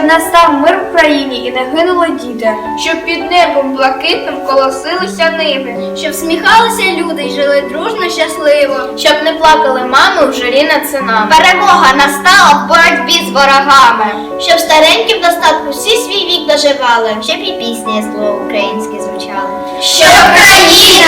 Щоб настав мир в країні і не гинули діти. Щоб під небом блакитним колосилися ниви. Щоб сміхалися люди й жили дружно щасливо. Щоб не плакали мами в журі над синами. Перемога настала в боротьбі з ворогами. Щоб старенькі в достатку всі свій вік доживали. Щоб і пісні і слово українське звучали. Щоб країна